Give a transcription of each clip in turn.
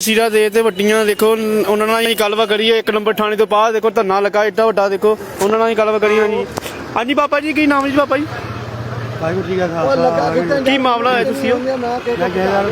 ਸੀਰਾ ਦੇ ਤੇ ਵੱਟੀਆਂ ਦੇਖੋ ਉਹਨਾਂ ਨਾਲ ਹੀ ਗੱਲਬਾਤ ਕਰੀਏ ਇੱਕ ਨੰਬਰ ਥਾਣੇ ਤੋਂ ਬਾਅਦ ਦੇਖੋ ਧਰਨਾ ਲੱਗਾ ਏਡਾ ਵੱਡਾ ਦੇਖੋ ਉਹਨਾਂ ਨਾਲ ਹੀ ਗੱਲਬਾਤ ਕਰੀਏ ਜੀ ਹਾਂਜੀ ਬਾਬਾ ਜੀ ਕੀ ਨਾਮ ਜੀ ਬਾਬਾ ਜੀ? ਵਾਹਿਗੁਰੂ ਜੀ ਕਾ ਖਾਲਸਾ ਕੀ ਮਾਮਲਾ ਹੈ ਤੁਸੀਂ। ਮੈਂ ਜੈਦਾਰ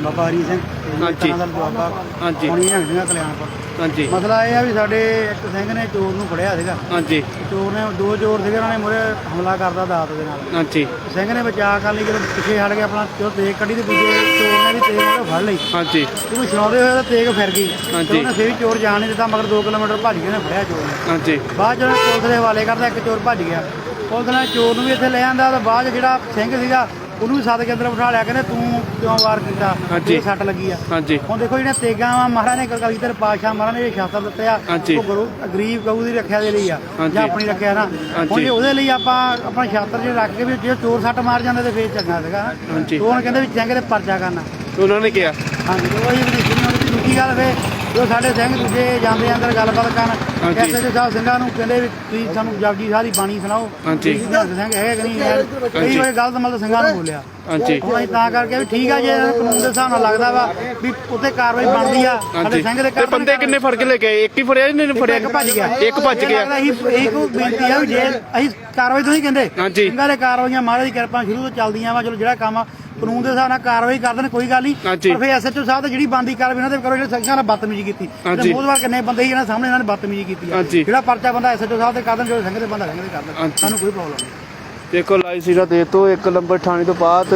ਬਾਬਾ ਹਰੀ ਸਿੰਘ। ਹਾਂਜੀ। ਦੁਆਬਾ ਹਾਂਜੀ। ਹੁਣੀ ਹੰਗ ਸਿੰਘਾ ਕਲਿਆਣਪੁਰ ਹਾਂਜੀ। ਮਸਲਾ ਇਹ ਆ ਵੀ ਸਾਡੇ ਇੱਕ ਸਿੰਘ ਨੇ ਚੋਰ ਨੂੰ ਫੜਿਆ ਸੀਗਾ। ਹਾਂਜੀ। ਚੋਰ ਨੇ ਦੋ ਚੋਰ ਸੀਗੇ ਉਹਨਾਂ ਨੇ ਮੁਰੇ ਹਮਲਾ ਕਰਦਾ ਦਾਤ ਦੇ ਨਾਲ। ਹਾਂਜੀ। ਸਿੰਘ ਨੇ ਬਚਾ ਕਰ ਲਈ ਜਦੋਂ ਪਿੱਛੇ ਹਟ ਕੇ ਆਪਣਾ ਜੋ ਤੇਗ ਕੱਢੀ ਤੇ ਦੂਜੇ ਚੋਰ ਨੇ ਵੀ ਤੇਗ ਨਾਲ ਫੜ ਲਈ। ਹਾਂਜੀ। ਉਹ ਛਲਾਉਂਦੇ ਹੋਏ ਤਾਂ ਤੇਗ ਫਿਰ ਗਈ। ਹਾਂਜੀ। ਤੇ ਉਹਨੇ ਫੇਰ ਵੀ ਚੋਰ ਜਾਣ ਨਹੀਂ ਦਿੱਤਾ ਮਗਰ 2 ਕਿਲੋਮੀਟਰ ਭੱਜ ਕੇ ਨੇ ਫੜਿਆ ਚੋਰ ਨੇ। ਹਾਂਜੀ। ਬਾਅਦ ਜਦੋਂ ਪੁਲਿਸ ਦੇ ਹਵਾਲੇ ਕਰਦਾ ਇੱਕ ਚੋਰ ਭੱਜ ਗਿਆ। ਪੁਲਿਸ ਨੇ ਚੋਰ ਨੂੰ ਵੀ ਇੱਥੇ ਲੈ ਆਂਦਾ ਤੇ ਬਾਅਦ 'ਚ ਜਿਹੜਾ ਸਿੰਘ ਸੀਗਾ ਉਹਨੂੰ ਵੀ ਸੱਦ ਕੇ ਅੰਦਰ ਬਿਠਾ ਲਿਆ ਕਹਿੰਦੇ ਤੂੰ ਕਿਉਂ ਵਾਰ ਕੀਤਾ ਹਾਂਜੀ। ਇਹ ਸੱਟ ਲੱਗੀ ਆ ਹਾਂਜੀ ਹੁਣ ਦੇਖੋ ਜਿਹੜੀਆਂ ਤੇਗਾਂ ਵਾ ਮਹਾਰਾਜ ਨੇ ਕਲਗੀਧਰ ਪਾਤਸ਼ਾਹ ਮਹਾਰਾਜ ਨੇ ਜਿਹੜੇ ਸ਼ਾਸਤਰ ਦਿੱਤੇ ਆ ਹਾਂਜੀ। ਉਹ ਗੁਰੂ ਗਰੀਬ ਗਊ ਦੀ ਰੱਖਿਆ ਦੇ ਲਈ ਆ ਹਾਂਜੀ। ਜਾਂ ਆਪਣੀ ਰੱਖਿਆ ਨਾ ਹਾਂਜੀ। ਹੁਣ ਜੇ ਉਹਦੇ ਲਈ ਆਪਾਂ ਆਪਣਾ ਸ਼ਾਸਤਰ ਜੇ ਰੱਖ ਕੇ ਵੀ ਜੇ ਚੋਰ ਸੱਟ ਮਾਰ ਜਾਂਦੇ ਤੇ ਫੇਰ ਚੰਗਾ ਸੀਗਾ ਹਾਂਜੀ। ਹੁਣ ਕਹਿੰਦੇ ਵੀ ਚੰਗੇ ਤੇ ਪਰਚਾ ਕਰਨਾ ਉਹਨਾਂ ਨੇ ਕਿਹਾ ਹਾਂਜੀ ਉਹੀ ਵੀ ਜਿਹੜੀ ਉਹਦੀ ਦੂਜੀ ਗੱਲ ਵੇ ਜੋ ਸਾਡੇ ਸਿੰਘ ਦੂਜੇ ਜਾਂਦੇ ਅੰਦਰ ਗੱਲਬਾਤ ਕਰਨ ਹਾਂਜੀ। ਐਸਐਚਓ ਸਾਹਿਬ ਸਿੰਘਾਂ ਨੂੰ ਕਹਿੰਦੇ ਵੀ ਤੁਸੀਂ ਸਾਨੂੰ ਜਪਜੀ ਸਾਹਿਬ ਦੀ ਬਾਣੀ ਸੁਣਾਓ ਹਾਂਜੀ। ਤੁਸੀਂ ਸਿੰਘ ਹੈਗੇ ਕਿ ਨਹੀਂ ਕਈ ਹਾਂਜੀ। ਵਾਰ ਗਲਤ ਮਤਲਬ ਸਿੰਘਾਂ ਨੂੰ ਬੋਲਿਆ ਹਾਂਜੀ। ਹੁਣ ਅਸੀਂ ਤਾਂ ਕਰਕੇ ਵੀ ਠੀਕ ਆ ਜੇ ਇਹਨਾਂ ਨੂੰ ਕਾਨੂੰਨ ਦੇ ਹਿਸਾਬ ਨਾਲ ਲੱਗਦਾ ਵਾ ਵੀ ਉੱਤੇ ਕਾਰਵਾਈ ਬਣਦੀ ਆ ਸਾਡੇ ਹਾਂਜੀ ਸਿੰਘ ਦੇ ਤੇ ਘਰ ਬੰਦੇ ਕਿੰਨੇ ਫੜ ਕੇ ਲੈ ਕੇ ਆਏ? ਇੱਕ ਹੀ ਫੜਿਆ ਇਹਨੇ ਨੇ ਫੜਿਆ? ਇੱਕ ਭੱਜ ਗਿਆ। ਇੱਕ ਭੱਜ ਗਿਆ। ਅਸੀਂ ਇਹ ਕੋਈ ਬੇਨਤੀ ਆ ਵੀ ਜੇ ਅਸੀਂ ਕਾਰਵਾਈ ਤੋਂ ਨਹੀਂ ਕਹਿੰਦੇ। ਹਾਂਜੀ। ਸਿੰਘਾਂ ਦੇ ਕਾਰਵਾਈਆਂ ਮਹਾਰਾਜ ਦੀ ਕਿਰਪਾ ਸ਼ੁਰੂ ਤੋਂ ਚੱਲਦੀਆਂ ਵਾ ਚਲੋ ਜਿਹੜਾ ਕੰਮ ਆ ਕਾਨੂੰਨ ਦੇ ਹਿਸਾਬ ਨਾਲ ਕਾਰਵਾਈ ਕਰਦੇ ਨੇ ਕੋਈ ਗੱਲ ਨਹੀਂ। ਹਾਂਜੀ। ਪਰ ਫਿਰ ਐਸਐਚਓ ਸਾਹਿਬ ਤੇ ਜਿਹੜੀ ਬੰਦੀ ਕਾਰਵਾਈ ਉਹਨਾਂ ਦੇ ਕਰੋ ਜਿਹੜੇ ਸਿੰਘਾਂ ਨਾਲ ਬਦਤਮੀਜ਼ੀ ਕੀਤੀ। ਹਾਂਜੀ। ਬਹੁਤ ਵਾਰ ਕਿੰਨੇ ਬੰਦੇ ਹੀ ਇਹਨਾਂ ਸਾਹਮਣੇ ਇਹਨਾਂ ਨੇ ਬਦਤਮੀਜ਼ੀ ਕੀਤੀ ਆ। ਹਾਂਜੀ। ਜਿਹੜਾ ਪਰਚਾ ਬੰਦਾ ਐਸਐਚਓ ਸਾਹਿਬ ਤੇ ਕਰਦੇ ਨੇ ਜਿਹੜੇ ਸਿੰਘ ਦੇ ਬੰਦਾ ਸਿੰਘ ਦੇ ਕਰਦੇ ਹਾਂਜੀ। ਸਾਨੂੰ ਕੋਈ ਪ੍ਰੋਬਲਮ ਨਹੀਂ। ਦੇਖੋ ਲਾਈ ਸੀਰਾ ਦੇ ਤੋਂ ਇੱਕ ਨੰਬਰ ਥਾਣੇ ਤੋਂ ਬਾਅਦ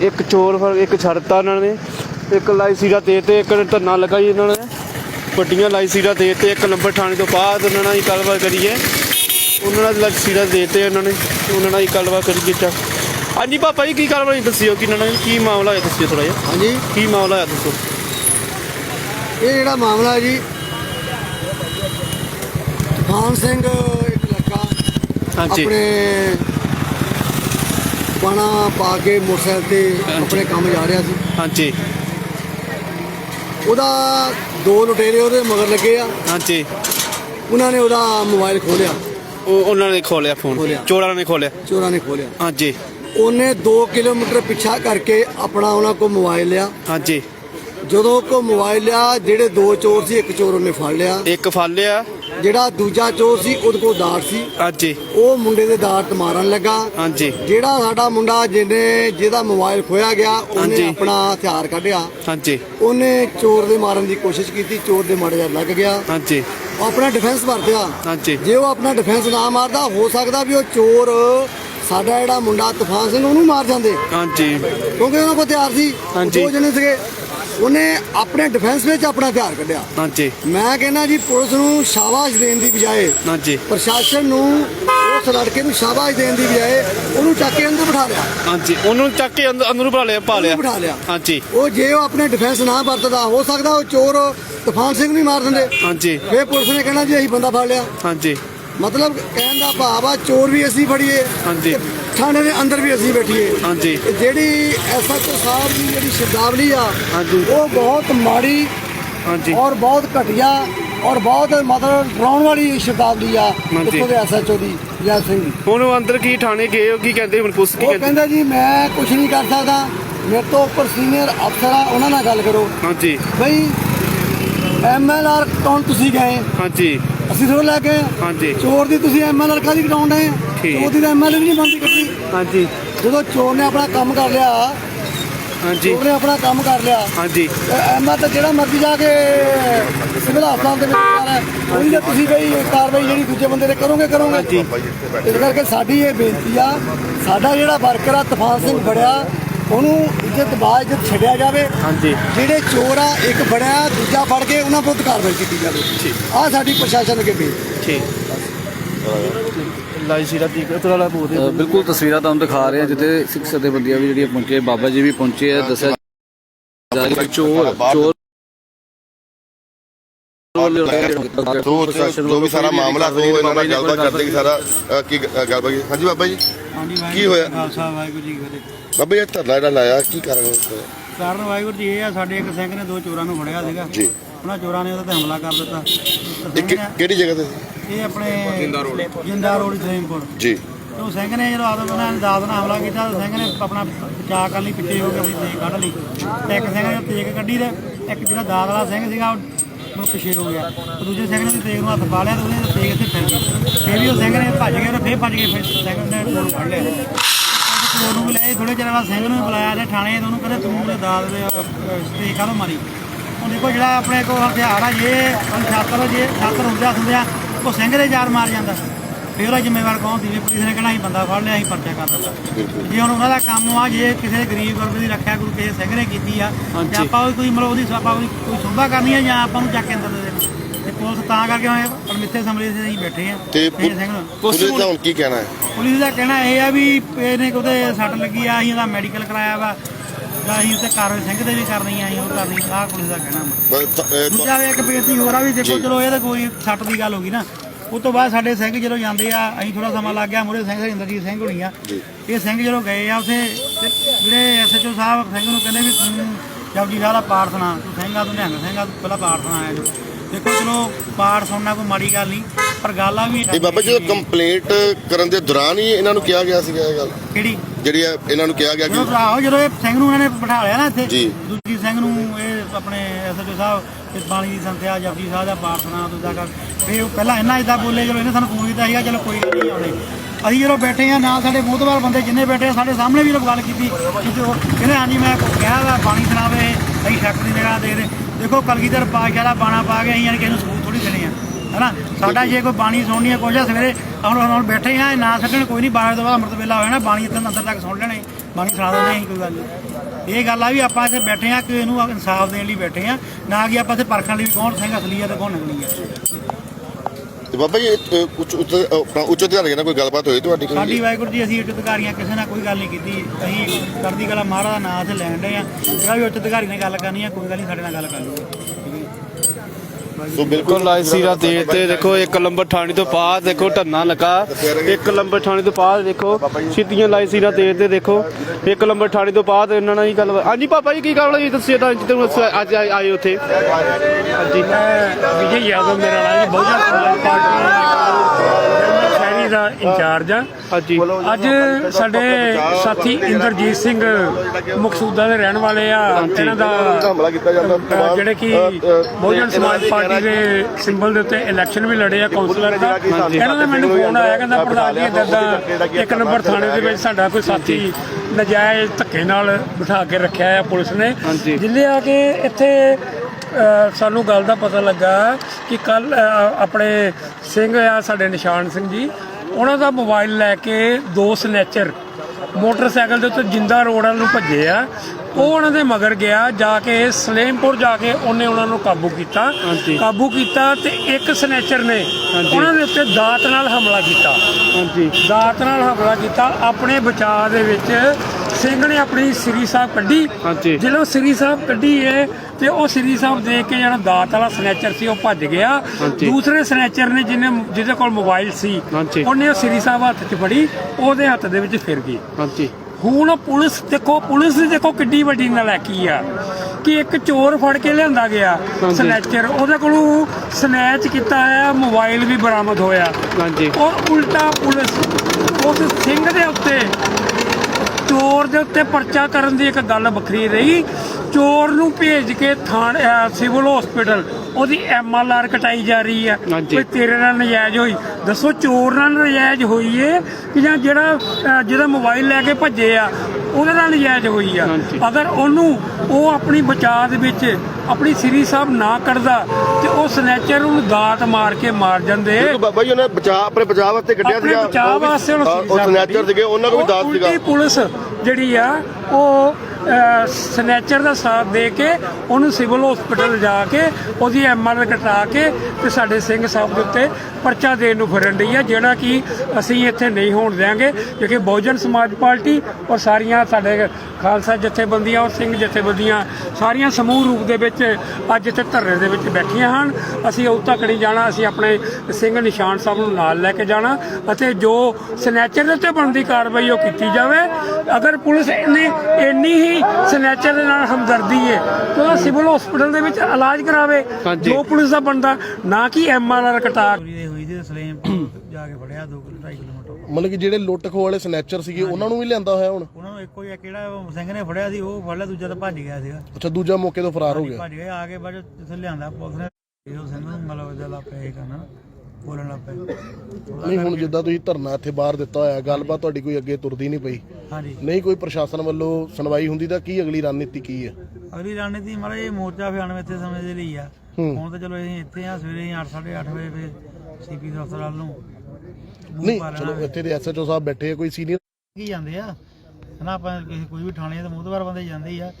ਇੱਕ ਚੋਰ ਫੜ ਇੱਕ ਛੜਤਾ ਇਹਨਾਂ ਨੇ ਇੱਕ ਲਾਈ ਸੀਰਾ ਦੇ ਤੇ ਇੱਕ ਧਰਨਾ ਲੱਗਾ ਜੀ ਇਹਨਾਂ ਨੇ। ਵੱਡੀਆਂ ਲਾਈ ਸੀਰਾ ਦੇ ਤੇ ਇੱਕ ਨੰਬਰ ਥਾਣੇ ਤੋਂ ਬਾਅਦ ਉਹਨਾਂ ਨਾਲ ਹੀ ਗੱਲਬਾਤ ਕਰੀਏ। ਉਹਨਾਂ ਨਾਲ ਲਾਈ ਸੀਰਾ ਦੇ ਤੇ ਉਹਨਾਂ ਨੇ ਉਹਨਾਂ ਨਾਲ ਹੀ ਗੱਲਬਾਤ ਕਰੀਏ ਚਾ ਹਾਂਜੀ ਪਾਪਾ ਜੀ ਕੀ ਹੋਈ ਦੱਸਿਓ? ਕਿ ਇਹਨਾਂ ਨਾਲ ਕੀ ਮਾਮਲਾ ਹੋਇਆ ਦੱਸਿਓ ਥੋੜਾ ਜਿਹਾ? ਹਾਂਜੀ। ਕੀ ਮਾਮਲਾ ਹੋਇਆ ਦੱਸੋ? ਇਹ ਜਿਹੜਾ ਮਾਮਲਾ ਹੈ ਜੀ ਤੂਫਾਨ ਸਿੰਘ ਹਾਂਜੀ। ਆਪਣੇ ਪਾਣਾ ਪਾ ਕੇ ਮੋਟਰਸਾਈਕਲ ਤੇ ਹਾਂਜੀ। ਆਪਣੇ ਕੰਮ ਜਾ ਰਿਹਾ ਸੀ। ਹਾਂਜੀ। ਉਹਦਾ ਦੋ ਲੁਟੇਰੇ ਉਹਦੇ ਮਗਰ ਲੱਗੇ ਆ। ਹਾਂਜੀ। ਉਹਨਾਂ ਨੇ ਉਹਦਾ ਮੋਬਾਈਲ ਖੋਲਿਆ ਉਹ ਉਹਨਾਂ ਨੇ ਖੋਲਿਆ ਫੋਨ। ਖੋਲਿਆ। ਚੋਰਾਂ ਨੇ ਖੋਲਿਆ ਚੋਰਾਂ ਨੇ ਖੋਲਿਆ ਹਾਂਜੀ। ਉਹਨੇ 2 ਕਿਲੋਮੀਟਰ ਪਿੱਛਾ ਕਰਕੇ ਆਪਣਾ ਉਹਨਾਂ ਕੋਲ ਮੋਬਾਈਲ ਲਿਆ। ਹਾਂਜੀ। ਜਦੋਂ ਕੋ ਮੋਬਾਈਲ ਲਿਆ ਜਿਹੜੇ ਦੋ ਚੋਰ ਸੀ ਇੱਕ ਚੋਰ ਉਹਨੇ ਫੜ ਲਿਆ। ਇੱਕ ਫੜ ਲਿਆ। ਜਿਹੜਾ ਦੂਜਾ ਚੋਰ ਸੀ ਉਹਦੇ ਕੋਲ ਦਾੜ ਸੀ। ਹਾਂਜੀ। ਉਹ ਮੁੰਡੇ ਦੇ ਦਾੜ ਮਾਰਨ ਲੱਗਾ। ਹਾਂਜੀ। ਜਿਹੜਾ ਸਾਡਾ ਮੁੰਡਾ ਜਿਹਨੇ ਜਿਹਦਾ ਮੋਬਾਈਲ ਖੋਇਆ ਗਿਆ ਉਹਨੇ। ਆਪਣਾ ਹਥਿਆਰ ਕੱਢਿਆ। ਹਾਂਜੀ। ਉਹਨੇ ਚੋਰ ਦੇ ਮਾਰਨ ਦੀ ਕੋਸ਼ਿਸ਼ ਕੀਤੀ ਚੋਰ ਦੇ ਮਾੜੇ ਜਿਹਾ ਲੱਗ ਗਿਆ। ਹਾਂਜੀ। ਉਹ ਆਪਣਾ ਡਿਫੈਂਸ ਵਰਤਿਆ। ਹਾਂਜੀ। ਜੇ ਉਹ ਆਪਣਾ ਡਿਫੈਂਸ ਨਾ ਮਾਰਦਾ ਹੋ ਸਕਦਾ ਵੀ ਉਹ ਚੋਰ ਸਾਡਾ ਜਿਹੜਾ ਮੁੰਡਾ ਤੂਫਾਨ ਸਿੰਘ ਉਹਨੂੰ ਮਾਰ ਜਾਂਦੇ। ਹਾਂਜੀ। ਕਿਉਂਕਿ ਉਹਨਾਂ ਕੋਲ ਹਥਿਆਰ ਸੀ। ਦੋ ਜਣੇ ਸੀਗੇ। ਉਹਨੇ ਆਪਣੇ ਡਿਫੈਂਸ ਵਿੱਚ ਆਪਣਾ ਹਥਿਆਰ ਕੱਢਿਆ। ਹਾਂਜੀ। ਮੈਂ ਕਹਿੰਦਾ ਜੀ ਪੁਲਿਸ ਨੂੰ ਸ਼ਾਬਾਸ਼ ਦੇਣ ਦੀ ਬਜਾਏ ਹਾਂਜੀ। ਪ੍ਰਸ਼ਾਸਨ ਨੂੰ ਉਸ ਲੜਕੇ ਨੂੰ ਸ਼ਾਬਾਸ਼ ਦੇਣ ਦੀ ਬਜਾਏ ਉਹਨੂੰ ਚੱਕ ਕੇ ਅੰਦਰ ਬਿਠਾ ਲਿਆ। ਹਾਂਜੀ ਉਹਨੂੰ ਚੱਕ ਕੇ ਅੰਦਰ ਅੰਦਰ ਪਾ ਲਿਆ ਪਾ ਲਿਆ। ਬਿਠਾ ਲਿਆ। ਹਾਂਜੀ। ਉਹ ਜੇ ਉਹ ਆਪਣੇ ਡਿਫੈਂਸ ਨਾ ਵਰਤਦਾ ਹੋ ਸਕਦਾ ਉਹ ਚੋਰ ਤੂਫਾਨ ਸਿੰਘ ਨੂੰ ਹੀ ਮਾਰ ਦਿੰਦੇ। ਹਾਂਜੀ। ਫੇਰ ਪੁਲਿਸ ਨੇ ਕਹਿਣਾ ਜੀ ਅਸੀਂ ਬੰਦਾ ਫੜ ਲਿਆ। ਹਾਂਜੀ। ਮਤਲਬ ਕਹਿਣ ਦਾ ਭਾਵ ਆ ਚੋਰ ਵੀ ਅਸੀਂ ਫੜੀਏ ਹਾਂਜੀ। ਥਾਣੇ ਦੇ ਅੰਦਰ ਵੀ ਅਸੀਂ ਬੈਠੀਏ। ਹਾਂਜੀ। ਜਿਹੜੀ ਐਸਐਚਓ ਸਾਹਿਬ ਦੀ ਜਿਹੜੀ ਸ਼ਬਦਾਵਲੀ ਆ ਹਾਂਜੀ। ਉਹ ਬਹੁਤ ਮਾੜੀ ਹਾਂਜੀ। ਔਰ ਬਹੁਤ ਘਟੀਆ ਔਰ ਬਹੁਤ ਮਤਲਬ ਡਰਾਉਣ ਵਾਲੀ ਸ਼ਬਦਾਵਲੀ ਆ। ਇੱਥੋਂ ਦੇ ਐਸਐਚਓ ਦੀ ਜੈ ਸਿੰਘ ਦੀ। ਹੁਣ ਉਹ ਅੰਦਰ ਕੀ ਥਾਣੇ ਗਏ ਹੋ ਕੀ ਕਹਿੰਦੇ ਹੁਣ ਪੁਲਿਸ ਕੀ ਉਹ ਕਹਿੰਦੇ? ਕਹਿੰਦਾ ਜੀ ਮੈਂ ਕੁਝ ਨਹੀਂ ਕਰ ਸਕਦਾ। ਮੇਰੇ ਤੋਂ ਉੱਪਰ ਸੀਨੀਅਰ ਅਫਸਰ ਆ ਉਹਨਾਂ ਨਾਲ ਗੱਲ ਕਰੋ। ਹਾਂਜੀ। ਬਈ ਐਮਐਲਆਰ ਕੌਣ ਤੁਸੀਂ ਗਏ? ਹਾਂਜੀ। ਅਸੀਂ ਥੋੜਾ ਲੈ ਕੇ ਆਏ। ਹਾਂਜੀ। ਚੋਰ ਦੀ ਤੁਸੀਂ ਐਮਐਲਆਰ ਕਾਦੀ ਕਟਾਉਣ ਡਏ ਆ? ਠੀਕ। ਚੋਰ ਦੀ ਐਮਐਲਆਰ ਵੀ ਨਹੀਂ ਬੰਦੀ ਕੱਢੀ ਹਾਂਜੀ। ਜਦੋਂ ਚੋਰ ਨੇ ਆਪਣਾ ਕੰਮ ਕਰ ਲਿਆ ਹਾਂਜੀ। ਚੋਰ ਨੇ ਆਪਣਾ ਕੰਮ ਕਰ ਲਿਆ ਹਾਂਜੀ। ਐਮਐਲ ਤਾਂ ਜਿਹੜਾ ਮਰਜ਼ੀ ਜਾ ਕੇ ਸਿਵਲ ਹਸਪਤਾਲ ਦੇ ਵਿੱਚ ਕਰ ਉਹਦੀ ਤਾਂ ਤੁਸੀਂ ਬਈ ਕਾਰਵਾਈ ਜਿਹੜੀ ਦੂਜੇ ਬੰਦੇ ਤੇ ਕਰੋਗੇ ਕਰੋਗੇ। ਹਾਂਜੀ। ਇਸ ਕਰਕੇ ਸਾਡੀ ਇਹ ਬੇਨਤੀ ਆ ਸਾਡਾ ਜਿਹੜਾ ਵਰਕਰ ਆ ਤੂਫਾਨ ਸਿੰਘ ਬੜਿਆ ਉਹਨੂੰ ਇੱਜ਼ਤ ਬਾਅਦ ਇੱਜ਼ਤ ਛੱਡਿਆ ਜਾਵੇ। ਹਾਂਜੀ। ਜਿਹੜੇ ਚੋਰ ਆ ਇੱਕ ਫੜਿਆ ਦੂਜਾ ਫੜ ਕੇ ਉਹਨਾਂ ਵਿਰੁੱਧ ਕਾਰਵਾਈ ਕੀਤੀ ਜਾਵੇ। ਠੀਕ। ਆ ਸਾਡੀ ਪ੍ਰਸ਼ਾਸਨ ਅੱਗੇ ਬੇਨਤੀ ਠੀਕ। ਲਾਈ ਸੀਰਾ ਦੀ ਤੋਲਾ ਲਾ ਅ, ਬਿਲਕੁਲ ਤਸਵੀਰਾਂ ਤੁਹਾਨੂੰ ਦਿਖਾ ਰਹੇ ਹਾਂ ਜਿੱਥੇ ਸਿੱਖ ਜਥੇਬੰਦੀਆਂ ਵੀ ਜਿਹੜੀਆਂ ਪਹੁੰਚੇ ਬਾਬਾ ਜੀ ਵੀ ਪਹੁੰਚੇ ਆ ਦੱਸਿਆ ਜਾ ਰਿਹਾ ਕਿ ਚੋਰ ਚੋਰ ਜੋ ਜੋ ਵੀ ਸਾਰਾ ਮਾਮਲਾ ਹੋ ਇਹਨਾਂ ਨਾਲ ਗੱਲਬਾਤ ਕਰਦੇ ਕਿ ਸਾਰਾ ਅ, ਕੀ ਗ- ਅ, ਗੱਲਬਾਤ ਕੀ- ਹਾਂਜੀ ਬਾਬਾ ਜੀ। ਹਾਂਜੀ ਕੀ ਹੋਇਆ? ਖਾਲਸਾ ਵਾਹਿਗੁਰੂ ਜੀ ਕੀ ਫਤਿਹ। ਬਾਬਾ ਜੀ ਇਹ ਧਰਨਾ ਜਿਹੜਾ ਲਾਇਆ ਕੀ ਕਾਰਨ ਹੈ ਇਸ ਦਾ? ਕਾਰਨ ਵਾਹਿਗੁਰੂ ਜੀ ਇਹ ਆ ਸਾਡੇ ਇੱਕ ਸਿੰਘ ਨੇ ਦੋ ਚੋਰਾਂ ਨੂੰ ਫੜਿਆ ਸੀਗਾ। ਜੀ। ਉਹਨਾਂ ਚੋਰਾਂ ਨੇ ਉਹਦੇ ਤੇ ਹਮਲਾ ਕਰ ਦਿੱਤਾ। ਇਹ ਸਿੰਘ ਕਿ- ਨੇ- ਕਿਹੜੀ ਜਗ੍ਹਾ ਤੇ ਸੀ? ਇਹ ਆਪਣੇ ਜਿੰਦਾ ਰੋਡ। ਜਿੰਦਾ ਰੋਡ ਸਲੇਮਪੁਰ। ਜੀ। ਤੇ ਉਹ ਸਿੰਘ ਨੇ ਜਦੋਂ ਆਦਮ ਨਾਲ ਦਾਦ ਨਾਲ ਹਮਲਾ ਕੀਤਾ ਤਾਂ ਸਿੰਘ ਨੇ ਆਪਣਾ ਬਚਾਅ ਕਰਨ ਲਈ ਪਿੱਛੇ ਹੋ ਕੇ ਆਪਣੀ ਤੇਗ ਕੱਢ ਲਈ। ਤੇ ਇੱਕ ਸਿੰਘ ਨੇ ਤੇਗ ਕੱਢੀ ਤੇ ਇੱਕ ਜਿਹੜਾ ਦਾਦ ਵਾਲਾ ਸਿੰਘ ਸੀਗਾ ਉਹ ਉਹ ਪਿਛੇ ਹੋ ਗਿਆ। ਦੂਜੇ ਸਿੰਘ ਨੇ ਤੇਗ ਨੂੰ ਹੱਥ ਪਾ ਲਿਆ ਤੇ ਉਹਨੇ ਤੇਗ ਇੱਥੇ ਫਿਰ ਗਈ ਫਿਰ ਵੀ ਉਹ ਸਿੰਘ ਨੇ ਭੱਜ ਗਿਆ ਤੇ ਫਿਰ ਭੱਜ ਗਏ, ਫਿਰ ਸਿੰਘ ਨੇ ਉਹਨੂੰ ਫੜ ਲਿਆ। ਉਹਨੂੰ ਵੀ ਲੈ ਥੋੜੇ ਚਿਰ ਬਾਅਦ ਸਿੰਘ ਨੂੰ ਬੁਲਾਇਆ ਤੇ ਥਾਣੇ ਤੇ ਉਹਨੂੰ ਕਹਿੰਦੇ ਤੂੰ ਉਹਦੇ ਦਾਦ ਦੇ ਸਟੇ ਕਾਹਦੋਂ ਮਾਰੀ। ਉਹ ਦੇਖੋ ਜਿਹੜਾ ਆਪਣੇ ਕੋਲ ਹਥਿਆਰ ਆ, ਜੇ ਛਾਤਰ ਜੇ ਛਾਤਰ ਹੁੰਦਿਆ ਹੁੰਦਿਆ ਉਹ ਸਿੰਘ ਦੇ ਜਾਰ ਮਾਰ ਜਾਂਦਾ। ਫਿਰ ਉਹਦਾ ਜ਼ਿੰਮੇਵਾਰ ਕੌਣ ਸੀ? ਵੀ ਪੁਲਿਸ ਨੇ ਕਹਿਣਾ ਅਸੀਂ ਬੰਦਾ ਫੜ ਲਿਆ ਅਸੀਂ ਪਰਚਾ ਕਰ ਦਿੱਤਾ। ਜੇ ਹੁਣ ਉਹਨਾਂ ਦਾ ਕੰਮ ਆ ਜੇ ਕਿਸੇ ਗਰੀਬ ਗੁਰਬੇ ਦੀ ਰੱਖਿਆ ਗੁਰੂ ਕਿਸੇ ਸਿੰਘ ਨੇ ਕੀਤੀ ਆ ਤੇ ਆਪਾਂ ਉਹ ਕੋਈ ਮਤਲਬ ਉਹਦੀ ਆਪਾਂ ਉਹਦੀ ਕੋਈ ਸੁਭਾ ਕਰਨੀ ਆ ਜਾਂ ਆਪਾਂ ਨੂੰ ਚੱਕ ਕੇ ਅੰਦਰ ਦੇ ਦੇਣਾ? ਤੇ ਪੁਲਿਸ ਤਾਂ ਕਰਕੇ ਹੁਣ ਪਰਮਿੱਥੇ ਸਮਰੇ ਤੇ ਅਸੀਂ ਬੈਠੇ ਆ। ਤੇ ਪੁਲਿਸ ਦਾ ਹੁਣ ਕੀ ਕਹਿਣਾ ਹੈ? ਪੁਲਿਸ ਦਾ ਕਹਿਣਾ ਇਹ ਆ ਵੀ ਇਹਨੇ ਉਹਦੇ ਸੱਟ ਲੱਗੀ ਆ ਅਸੀਂ ਉਹਦਾ ਮੈਡੀਕਲ ਕਰਾਇਆ ਵਾ। ਜਾਂ ਅਸੀਂ ਉੱਤੇ ਕਾਰਵਾਈ ਸਿੰਘ ਤੇ ਵੀ ਕਰਨੀ ਆ ਅਸੀਂ ਉਹ ਕਰਨੀ ਆਹ ਪੁਲਿਸ ਦਾ ਕਹਿਣਾ ਤ- ਅਹ, ਦੂਜਾ ਇੱਕ ਬੇਨਤੀ ਹੋਰ ਆ ਵੀ ਦੇਖੋ ਚਲੋ ਇਹ ਤਾਂ ਕੋਈ ਸੱਟ ਦੀ ਗੱਲ ਹੋ ਗਈ ਨਾ। ਉਸ ਤੋਂ ਬਾਅਦ ਸਾਡੇ ਸਿੰਘ ਜਦੋਂ ਜਾਂਦੇ ਆ ਅਸੀਂ ਥੋੜਾ ਸਮਾਂ ਲੱਗ ਗਿਆ ਮੂਰੇ ਸਿੰਘ ਹਰਿੰਦਰਜੀਤ ਸਿੰਘ ਹੋਣੀ ਆ। ਇਹ ਸਿੰਘ ਜਦੋਂ ਗਏ ਆ ਉਥੇ ਜਿਹੜੇ ਐਸਐਚਓ ਸਾਹਿਬ ਸਿੰਘ ਨੂੰ ਕਹਿੰਦੇ ਵੀ ਤੂੰ ਜਪਜੀ ਸਾਹਿਬ ਦਾ ਪਾਠ ਸੁਣਾ ਤੂੰ ਸਿੰਘ ਆ ਤੂੰ ਨਿਹੰਗ ਸਿੰਘ ਆ ਤੂੰ ਪਹਿਲਾਂ ਪਾਠ ਸੁਣਾਇਆ ਜੋ। ਦੇਖੋ ਚਲੋ ਪਾਠ ਸੁਣਨਾ ਕੋਈ ਮਾੜੀ ਗੱਲ ਨਹੀਂ ਪਰ ਗੱਲ ਆ ਵੀ ਇਹ ਬਾਬਾ ਜੀ ਜਦੋਂ ਕੰਪਲੇਂਟ ਕਰਨ ਦੇ ਦੌਰਾਨ ਹੀ ਇਹਨਾਂ ਨੂੰ ਕਿਹਾ ਗਿਆ ਸੀਗਾ ਇਹ ਗੱਲ? ਕਿਹੜੀ? ਜਿਹੜੀ ਇਹ ਇਹਨਾਂ ਨੂੰ ਕਿਹਾ ਗਿਆ ਜਦੋਂ ਕਿ ਆਹੋ ਜਦੋਂ ਇਹ ਸਿੰਘ ਨੂੰ ਇਹਨਾਂ ਨੇ ਬਿਠਾ ਲਿਆ ਨਾ ਇੱਥੇ ਜੀ। ਦੂਜੀ ਸਿੰਘ ਨੂੰ ਇਹ ਆਪਣੇ ਐਸਐਚਓ ਸਾਹਿਬ ਇਸ ਬਾਣੀ ਦੀ ਸੰਥਿਆ ਜਪਜੀ ਸਾਹਿਬ ਦਾ ਪਾਠ ਸੁਣਾ ਦੂਜਾ ਕਰ। ਇਹ ਉਹ ਪਹਿਲਾਂ ਇਹਨਾਂ ਇਦਾਂ ਬੋਲੇ ਜਦੋਂ ਇਹਨੇ ਸਾਨੂੰ ਫੋਨ ਕੀਤਾ ਸੀਗਾ ਚਲੋ ਕੋਈ ਗੱਲ ਨਹੀਂ ਆਉਣੇ ਅਸੀਂ ਜਦੋਂ ਬੈਠੇ ਆ ਨਾਲ ਸਾਡੇ ਮੋਹਤਵਾਰ ਬੰਦੇ ਜਿੰਨੇ ਬੈਠੇ ਆ ਸਾਡੇ ਸਾਹਮਣੇ ਵੀ ਜਦੋਂ ਗੱਲ ਕੀਤੀ ਕਿ ਜੋ ਕਹਿੰਦੇ ਹਾਂਜੀ ਮੈਂ ਕਿਹਾ ਵਾ ਬਾਣੀ ਸੁਣਾਵੇ ਅਸੀਂ ਸ਼ੱਕ ਦੀ ਨਿਗਾਹ ਦੇ ਦੇ ਦੇਖੋ ਕਲਗੀਧਰ ਪਾਤਸ਼ਾਹ ਦਾ ਬਾਣਾ ਪਾ ਕੇ ਅਸੀਂ ਯਾਨੀ ਕਿਸੇ ਨੂੰ ਸਬੂਤ ਥੋੜੀ ਦੇਣੇ ਆ, ਹੈਨਾ? ਸਾਡਾ ਜੇ ਕੋਈ ਬਾਣੀ ਸੁਣਨੀ ਹੈ ਕੁਝ ਆ, ਸਵੇਰੇ ਹੁਣ ਹੁਣ ਬੈਠੇ ਆ ਨਾ ਛੱਡਣ ਕੋਈ ਨਹੀਂ ਬਾਰਾਂ ਤੋਂ ਬਾਅਦ ਅੰਮ੍ਰਿਤ ਵੇਲਾ ਹੋਇਆ ਨਾ, ਬਾਣੀ ਇੱਥੇ ਅੰਦਰ ਤੱਕ ਸੁਣ ਲੈਣੇ, ਬਾਣੀ ਸੁਣਾ ਦਿੰਦੇ ਅਸੀਂ ਕੋਈ ਗੱਲ ਨਹੀਂ। ਇਹ ਗੱਲ ਆ ਵੀ ਆਪਾਂ ਇੱਥੇ ਬੈਠੇ ਆ ਕਿ ਇਹਨੂੰ ਇਨਸਾਫ ਦੇਣ ਲਈ ਬੈਠੇ ਆ ਨਾ ਕਿ ਆਪਾਂ ਇੱਥੇ ਪਰਖਣ ਲਈ ਵੀ ਕੌਣ ਸਿੰਘ ਅਸਲੀ ਆ ਤੇ ਕੌਣ ਨਕਲੀ ਹੈ ਤੇ ਬਾਬਾ ਜੀ ਇਹ, ਉੱਚ ਆਪਣਾ ਉੱਚ ਅਧਿਕਾਰੀਆਂ ਨਾਲ ਕੋਈ ਗੱਲਬਾਤ ਹੋਈ ਤੁਹਾਡੀ? ਕੋਈ ਸਾਡੀ ਵਾਹਿਗੁਰੂ ਜੀ ਅਸੀਂ ਉੱਚ ਅਧਿਕਾਰੀਆਂ ਕਿਸੇ ਨਾਲ ਕੋਈ ਗੱਲ ਨਹੀਂ ਕੀਤੀ। ਅਸੀਂ ਕਰਦੀ ਕਲਾ ਮਹਾਰਾਜ ਦਾ ਨਾਂ ਤੇ ਲੈਣ ਦੇ ਆ। ਜਿਹੜਾ ਵੀ ਉੱਚ ਅਧਿਕਾਰੀ ਨੇ ਗੱਲ ਕਰਨੀ ਆ ਕੋਈ ਗੱਲ ਨਹੀਂ ਸਾਡੇ ਨਾਲ ਗੱਲ ਕਰ ਲੂਗੇ ਸੋ ਕੋ ਬਿਲਕੁਲ ਲਾਇਸੀਰਾ ਦੇ ਤੇ ਦੇਖੋ ਇੱਕ ਲੰਬਰ ਥਾਣੀ ਤੋਂ ਬਾਅਦ ਦੇਖੋ ਧਰਨਾ ਲਗਾ। ਇੱਕ ਲੰਬਰ ਥਾਣੀ ਤੋਂ ਬਾਅਦ ਦੇਖੋ ਸਿੱਧੀਆਂ ਲਾਇਸੀਰਾ ਦੇ ਤੇ ਦੇਖੋ ਇੱਕ ਲੰਬਰ ਥਾਣੀ ਤੋਂ ਬਾਅਦ ਇਹਨਾਂ ਨਾਲ ਹੀ ਗੱਲ ਹਾਂਜੀ ਪਾਪਾ ਜੀ, ਕੀ ਗੱਲ ਹੋਈ? ਦੱਸਿਓ ਤਾਂ ਅੱਜ ਆਏ ਆਏ ਉੱਥੇ। ਹਾਂਜੀ ਵਿਜੇ ਯਾਦਵ ਮੇਰਾ ਨਾਮ ਜੀ ਬਹੁਜਨ ਸਮਾਜ ਪਾਰਟੀ ਦਾ ਇੰਚਾਰਜ ਆ। ਹਾਂਜੀ। ਅੱਜ ਸਾਡੇ ਸਾਥੀ ਇੰਦਰਜੀਤ ਸਿੰਘ ਮਕਸੂਦਾ ਦੇ ਰਹਿਣ ਵਾਲੇ ਆ। ਇਹਨਾਂ ਦਾ ਹਮਲਾ ਕੀਤਾ ਜਾਂਦਾ। ਅ, ਜਿਹੜੇ ਕਿ ਬਹੁਜਨ ਸਮਾਜ ਪਾਰਟੀ ਦੇ ਸਿੰਬਲ ਦੇ ਉੱਤੇ ਇਲੈਕਸ਼ਨ ਵੀ ਲੜੇ ਆ ਕਾਉਂਸਲਰ ਦਾ। ਇਹਨਾਂ ਦਾ ਮੈਨੂੰ ਫੋਨ ਆਇਆ ਕਹਿੰਦਾ ਪ੍ਰਧਾਨ ਜੀ ਏਦਾਂ ਦਾ ਇੱਕ ਨੰਬਰ ਥਾਣੇ ਦੇ ਵਿੱਚ ਸਾਡਾ ਕੋਈ ਸਾਥੀ ਨਜਾਇਜ਼ ਧੱਕੇ ਨਾਲ ਬਿਠਾ ਕੇ ਰੱਖਿਆ ਆ ਪੁਲਿਸ ਨੇ। ਜਿੱਲੇ ਆ ਕੇ ਇੱਥੇ ਸਾਨੂੰ ਗੱਲ ਦਾ ਪਤਾ ਲੱਗਾ ਕਿ ਕੱਲ ਆਪਣੇ ਸਿੰਘ ਆ ਸਾਡੇ ਨਿਸ਼ਾਨ ਸਿੰਘ ਜੀ ਉਹਨਾਂ ਦਾ ਮੋਬਾਈਲ ਲੈ ਕੇ ਦੋ ਸਨੈਚਰ ਮੋਟਰਸਾਈਕਲ ਦੇ ਉੱਤੇ ਜਿੰਦਾ ਰੋਡ ਵੱਲ ਨੂੰ ਭੱਜੇ ਆ। ਉਹ ਉਹਨਾਂ ਦੇ ਮਗਰ ਗਿਆ ਜਾ ਕੇ ਸਲੇਮਪੁਰ ਜਾ ਕੇ ਉਹਨੇ ਉਹਨਾਂ ਨੂੰ ਕਾਬੂ ਕੀਤਾ। ਹਾਂਜੀ। ਕਾਬੂ ਕੀਤਾ ਤੇ ਇੱਕ ਸਨੈਚਰ ਨੇ ਉਹਨਾਂ ਦੇ ਉੱਤੇ ਦਾਤ ਨਾਲ ਹਮਲਾ ਕੀਤਾ। ਹਾਂਜੀ। ਦਾਤ ਨਾਲ ਹਮਲਾ ਕੀਤਾ। ਆਪਣੇ ਬਚਾਅ ਦੇ ਵਿੱਚ ਸਿੰਘ ਨੇ ਆਪਣੀ ਸ੍ਰੀ ਸਾਹਿਬ ਕੱਢੀ। ਜਦੋਂ ਸ੍ਰੀ ਸਾਹਿਬ ਕੱਢੀ ਹੈ ਤੇ ਉਹ ਸ੍ਰੀ ਸਾਹਿਬ ਦੇਖ ਕੇ ਜਿਹੜਾ ਦਾਤ ਵਾਲਾ ਸਨੈਚਰ ਸੀ ਉਹ ਭੱਜ ਗਿਆ। ਦੂਸਰੇ ਸਨੈਚਰ ਨੇ ਜਿਹਨੇ ਜਿਹਦੇ ਕੋਲ ਮੋਬਾਈਲ ਸੀ। ਉਹਨੇ ਉਹ ਸ੍ਰੀ ਸਾਹਿਬ ਹੱਥ 'ਚ ਫੜੀ ਉਹਦੇ ਹੱਥ ਦੇ ਵਿੱਚ ਫਿਰ ਗਈ ਹਾਂਜੀ ਹੁਣ ਪੁਲਿਸ ਦੇਖੋ ਪੁਲਿਸ ਦੀ ਦੇਖੋ ਕਿੱਡੀ ਵੱਡੀ ਨਲਾਇਕੀ ਆ ਕਿ ਇੱਕ ਚੋਰ ਫੜ ਕੇ ਲਿਆਂਦਾ ਗਿਆ। ਸਨੈਚਰ ਉਹਦੇ ਕੋਲੋਂ ਸਨੈਚ ਕੀਤਾ ਆ ਮੋਬਾਈਲ ਵੀ ਬਰਾਮਦ ਹੋਇਆ ਹਾਂਜੀ ਔਰ ਉਲਟਾ ਪੁਲਿਸ ਉਸ ਸਿੰਘ ਦੇ ਉੱਤੇ ਚੋਰ ਦੇ ਉੱਤੇ ਪਰਚਾ ਕਰਨ ਦੀ ਇੱਕ ਗੱਲ ਵੱਖਰੀ ਰਹੀ। ਚੋਰ ਨੂੰ ਭੇਜ ਕੇ ਥਾਣੇ ਸਿਵਲ ਹਸਪੀਟਲ ਉਹਦੀ ਐਮਐਲਆਰ ਕਟਾਈ ਜਾ ਰਹੀ ਆ ਹਾਂਜੀ। ਕੋਈ ਤੇਰੇ ਨਾਲ ਨਜਾਇਜ਼ ਹੋਈ। ਦੱਸੋ ਚੋਰ ਨਾਲ ਨਜਾਇਜ਼ ਹੋਈ ਏ ਕਿ ਜਾਂ ਜਿਹੜਾ ਜਿਹਦਾ ਮੋਬਾਈਲ ਲੈ ਕੇ ਭੱਜੇ ਆ ਉਹਦੇ ਨਾਲ ਨਜਾਇਜ਼ ਹੋਈ ਆ। ਅਗਰ ਉਹਨੂੰ ਉਹ ਆਪਣੀ ਬਚਾਅ ਦੇ ਵਿੱਚ ਆਪਣੀ ਸ੍ਰੀ ਸਾਹਿਬ ਨਾ ਕੱਢਦਾ ਤੇ ਉਹ ਸਨੈਚਰ ਨੂੰ ਦਾਤ ਮਾਰ ਕੇ ਮਾਰ ਜਾਂਦੇ ਬਾਬਾ ਜੀ ਉਹਨੇ ਬਚਾ ਆਪਣੇ ਬਚਾਅ ਵਾਸਤੇ ਕੱਢਿਆ ਆਪਣੇ ਸੀਗਾ ਬਚਾਅ ਵਾਸਤੇ ਉਹ ਸਨੈਚਰ। ਸੀਗੇ ਉਹਨਾਂ ਕੋਲ ਵੀ ਦਾਤ ਸੀਗਾ ਪੁਲਿਸ ਜਿਹੜੀ ਆ ਉਹ ਸਨੈਚਰ ਦਾ ਸਾਥ ਦੇ ਕੇ ਉਹਨੂੰ ਸਿਵਲ ਹਸਪੀਟਲ ਜਾ ਕੇ ਉਹਦੀ ਐਮਆਰ ਕਟਾ ਕੇ ਤੇ ਸਾਡੇ ਸਿੰਘ ਸਾਹਿਬ ਦੇ ਉੱਤੇ ਪਰਚਾ ਦੇਣ ਨੂੰ ਫਿਰਨ ਡਈ ਹੈ ਜਿਹੜਾ ਕਿ ਅਸੀਂ ਇੱਥੇ ਨਹੀਂ ਹੋਣ ਦਿਆਂਗੇ, ਕਿਉਂਕਿ ਬਹੁਜਨ ਸਮਾਜ ਪਾਰਟੀ ਔਰ ਸਾਰੀਆਂ ਸਾਡੇ ਖਾਲਸਾ ਜਥੇਬੰਦੀਆਂ ਔਰ ਸਿੰਘ ਜਥੇਬੰਦੀਆਂ ਸਾਰੀਆਂ ਸਮੂਹ ਰੂਪ ਦੇ ਵਿੱਚ ਅੱਜ ਇੱਥੇ ਧਰਨੇ ਦੇ ਵਿੱਚ ਬੈਠੀਆਂ ਹਨ। ਅਸੀਂ ਉਹ ਤੱਕ ਨਹੀਂ ਜਾਣਾ, ਅਸੀਂ ਆਪਣੇ ਸਿੰਘ ਨਿਸ਼ਾਨ ਸਾਹਿਬ ਨੂੰ ਨਾਲ ਲੈ ਕੇ ਜਾਣਾ ਅਤੇ ਜੋ ਸਨੈਚਰ ਦੇ ਉੱਤੇ ਬਣਦੀ ਕਾਰਵਾਈ ਉਹ ਕੀਤੀ ਜਾਵੇ। ਅਗਰ ਪੁਲਿਸ ਨੇ ਇੰਨੀ ਹੀ ਸਨੈਚਰ ਦੇ ਨਾਲ ਹਮਦਰਦੀ ਹੈ ਤਾਂ ਉਹ ਸਿਵਲ ਹਸਪੀਟਲ ਦੇ ਵਿੱਚ ਇਲਾਜ ਕਰਾਵੇ। ਜੋ ਪੁਲਿਸ ਦਾ ਬਣਦਾ ਨਾ ਕਿ ਐਮਆਰਆਰ ਕਟਾ ਚੋਰੀ ਦੇ ਹੋਈ ਤੇ ਤੇ ਸਲੇਮ ਜਾ ਕੇ ਫੜਿਆ 2 ਕਿਲੋ 2.5 ਕਿਲੋਮੀਟਰ। ਮਤਲਬ ਕਿ ਜਿਹੜੇ ਲੁੱਟ ਖੋਹ ਵਾਲੇ ਸਨੈਚਰ ਸੀਗੇ ਉਹਨਾਂ ਨੂੰ ਵੀ ਲਿਆਂਦਾ ਹੋਇਆ ਹੁਣ? ਉਹਨਾਂ ਨੂੰ ਇੱਕੋ ਹੀ ਆ ਕਿਹੜਾ ਸਿੰਘ ਨੇ ਫੜਿਆ ਸੀ ਉਹ ਫੜ ਲਿਆ ਦੂਜਾ ਤਾਂ ਭੱਜ ਗਿਆ ਸੀਗਾ। ਅੱਛਾ ਦੂਜਾ ਮੌਕੇ ਤੋਂ ਫਰਾਰ ਹੋ ਗਿਆ। ਭੱਜ ਗਿਆ ਆ ਕੇ ਬਾਅਦ ਚੋਂ ਜਿੱਥੇ ਲਿਆਂਦਾ ਪੁਲਿਸ ਨੇ ਉਹ ਸਿੰਘ ਨੂੰ ਮਤਲਬ ਜਲਾ ਪਏ ਕਰਨਾ। ਬੋਲਣ ਲੱਗ ਪਏ ਨਹੀਂ ਹੁਣ ਜਿੱਦਾਂ ਤੁਸੀਂ ਧਰਨਾ ਇੱਥੇ ਬਾਹਰ ਦਿੱਤਾ ਹੋਇਆ ਗੱਲਬਾਤ ਤੁਹਾਡੀ ਕੋਈ ਅੱਗੇ ਤੁਰਦੀ ਨਹੀਂ ਪਈ। ਹਾਂਜੀ। ਨਹੀਂ ਕੋਈ ਪ੍ਰਸ਼ਾਸਨ ਵੱਲੋਂ ਸੁਣਵਾਈ ਹੁੰਦੀ ਤਾਂ ਕੀ ਅਗਲੀ ਰਣਨੀਤੀ ਕੀ ਹੈ? ਅਗਲੀ ਰਣਨੀਤੀ ਮਾਰਾ ਇਹ ਮੋਰਚਾ ਫਿਆਣ ਵਿੱਚ ਸਮੇਂ ਦੇ ਲਈ ਆ। ਹੁਣ ਤਾਂ ਚਲੋ ਅਸੀਂ ਇੱਥੇ ਆ ਸਵੇਰੇ 8:30 ਵਜੇ ਫਿਰ ਸੀਪੀ ਦਫ਼ਤਰ ਵੱਲ ਨੂੰ ਨਹੀਂ ਚਲੋ ਇੱਥੇ ਦੇ ਐਸਐਚਓ ਸਾਹਿਬ ਬੈਠੇ ਆ ਕੋਈ ਸੀਨੀਅਰ ਕੀ ਜਾਂਦੇ ਆ? ਹਨਾ ਆਪਾਂ ਕਿਸੇ ਕੋਈ ਵੀ ਥਾਣੇ ਦੇ ਮੂਹਤਵਾਰ ਬੰਦੇ ਜਾਂਦੇ ਆ।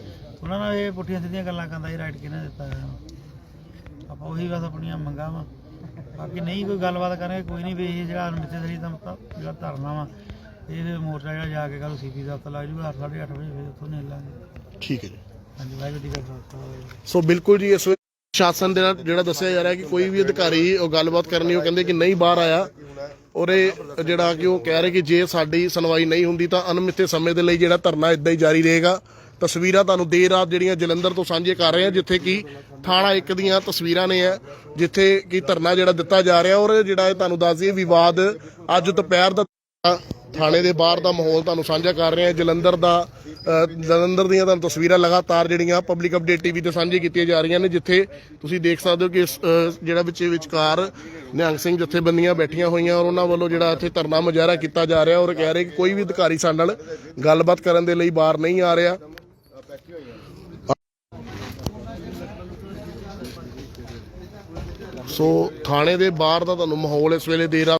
ਉਹਨਾਂ ਨਾਲ ਇਹ ਪੁੱਠੀਆਂ ਸਿੱਧੀਆਂ ਗੱਲਾਂ ਕਰਦਾ ਇਹ ਰਾਈਟ ਕਿਹਨੇ ਦਿੱਤਾ ਆਪਾਂ ਉਹੀ ਬਸ ਆਪਣੀਆਂ ਮੰਗਾਂ ਵਾ। ਬਾਕੀ ਨਹੀਂ ਕੋਈ ਗੱਲਬਾਤ ਕਰਾਂਗੇ ਕੋਈ ਨਹੀਂ ਵੀ ਇਹ ਜਿਹੜਾ ਮਿੱਥੇ ਸਰੀ ਦਾ ਜਿਹੜਾ ਧਰਨਾ ਵਾ ਇਹ ਮੋਰਚਾ ਜਿਹੜਾ ਜਾ ਕੇ ਕੱਲ ਸੀਪੀ ਦਫ਼ਤਰ ਲੱਗ ਜੂਗਾ 8:30 ਵਜੇ ਫਿਰ ਉੱਥੋਂ ਨਿਕਲ ਲਾਂਗੇ। ਠੀਕ ਹੈ ਜੀ। ਹਾਂਜੀ ਵਾਹਿਗੁਰੂ ਜੀ ਕਾ ਖਾਲਸਾ ਸੋ ਬਿਲਕੁਲ ਜੀ ਇਸ ਸ਼ਾਸਨ ਦੇ ਨਾਲ ਜਿਹੜਾ ਦੱਸਿਆ ਜਾ ਰਿਹਾ ਕਿ ਕੋਈ ਵੀ ਅਧਿਕਾਰੀ ਉਹ ਗੱਲਬਾਤ ਕਰਨੀ ਉਹ ਕਹਿੰਦੇ ਕਿ ਨਹੀਂ ਬਾਹਰ ਆਇਆ। ਔਰ ਇਹ ਜਿਹੜਾ ਕਿ ਉਹ ਕਹਿ ਰਹੇ ਕਿ ਜੇ ਸਾਡੀ ਸੁਣਵਾਈ ਨਹੀਂ ਹੁੰਦੀ ਤਾਂ ਅਨਮਿੱਥੇ ਸਮੇਂ ਦੇ ਲਈ ਜਿਹੜਾ ਧਰਨਾ ਇਦਾਂ ਹੀ ਜਾਰੀ ਰਹੇਗਾ। ਤਸਵੀਰਾਂ ਤੁਹਾਨੂੰ ਦੇਰ ਰਾਤ ਜਿਹੜੀਆਂ ਜਲੰਧਰ ਤੋਂ ਸਾਂਝੇ ਕਰ ਰਹੇ ਹਾਂ, ਜਿੱਥੇ ਕਿ ਥਾਣਾ ਇੱਕ ਦੀਆਂ ਤਸਵੀਰਾਂ ਨੇ ਆ, ਜਿੱਥੇ ਕਿ ਧਰਨਾ ਜਿਹੜਾ ਦਿੱਤਾ ਜਾ ਰਿਹਾ ਔਰ ਜਿਹੜਾ ਇਹ ਤੁਹਾਨੂੰ ਦੱਸ ਦਈਏ ਵਿਵਾਦ ਅੱਜ ਦੁਪਹਿਰ ਦਾ ਥਾਣੇ ਦੇ ਬਾਹਰ ਦਾ ਮਾਹੌਲ ਤੁਹਾਨੂੰ ਸਾਂਝਾ ਕਰ ਰਹੇ ਹਾਂ। ਜਲੰਧਰ ਦਾ ਜਲੰਧਰ ਦੀਆਂ ਤੁਹਾਨੂੰ ਤਸਵੀਰਾਂ ਲਗਾਤਾਰ ਜਿਹੜੀਆਂ ਪਬਲਿਕ ਅਪਡੇਟ ਟੀਵੀ ਤੇ ਸਾਂਝੀ ਕੀਤੀਆਂ ਜਾ ਰਹੀਆਂ ਨੇ, ਜਿੱਥੇ ਤੁਸੀਂ ਦੇਖ ਸਕਦੇ ਹੋ ਕਿ ਜਿਹੜਾ ਵਿੱਚ ਵਿਚਕਾਰ ਨਿਹੰਗ ਸਿੰਘ ਜਥੇਬੰਦੀਆਂ ਬੈਠੀਆਂ ਹੋਈਆਂ ਔਰ ਉਹਨਾਂ ਵੱਲੋਂ ਜਿਹੜਾ ਇੱਥੇ ਧਰਨਾ ਮੁਜ਼ਾਹਰਾ ਕੀਤਾ ਜਾ ਰਿਹਾ ਔਰ ਕਹਿ ਰਹੇ ਕਿ ਕੋਈ ਵੀ ਅਧਿਕਾਰੀ ਸਾਡੇ ਨਾਲ ਗੱਲਬਾਤ ਕਰਨ ਦੇ ਲਈ ਬਾਹਰ ਨਹੀਂ ਆ ਰਿਹਾ। ਸੋ ਥਾਣੇ ਦੇ ਬਾਹਰ ਦਾ ਤੁਹਾਨੂੰ ਮਾਹੌਲ ਇਸ ਵੇਲੇ ਦੇਰ ਰਾਤ